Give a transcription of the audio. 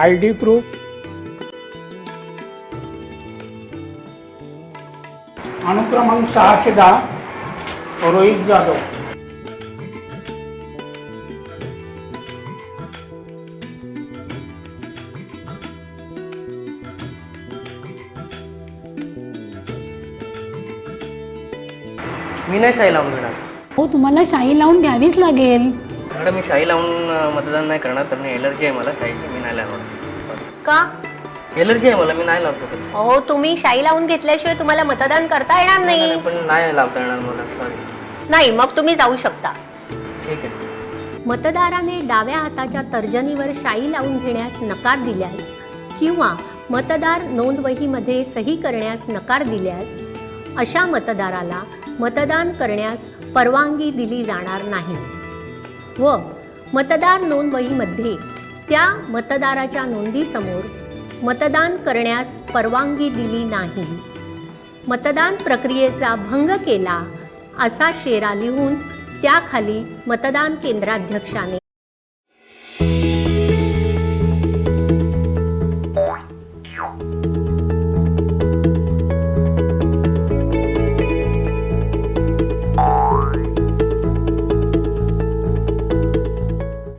I D proof. अनुक्रमांक सहाशे दहा रोहित जाधव. मी नाही शाही लावून घेणार हो तुम्हाला शाई लावून घ्यावीच लागेल. मॅडम मी शाही लावून अं, मतदान नाही करणार कारण एलर्जी आहे मला शाहीची मी नाही लावणार. का? एलर्जी आहे मला मी नाही लावतो कधी. अहो तुम्ही शाई लावून घेतल्याशिवाय तुम्हाला मतदान करता येणार नाही, पण नाही लावता येणार मला सॉरी नाही मग तुम्ही जाऊ शकता. ठीक आहे. मतदाराने डाव्या हाताच्या तर्जनीवर शाई लावून घेण्यास नकार दिल्यास किंवा मतदार नोंदवहीमध्ये सही करण्यास नकार दिल्यास अशा मतदाराला मतदान करण्यास परवानगी दिली जाणार नाही. व मतदार नोंदवहीमध्ये त्या मतदाराच्या नोंदीसमोर मतदान करण्यास परवानगी दिली नाही. मतदान प्रक्रियेचा भंग केला असा शेरा लिहून त्याखाली मतदान केंद्राध्यक्षाने you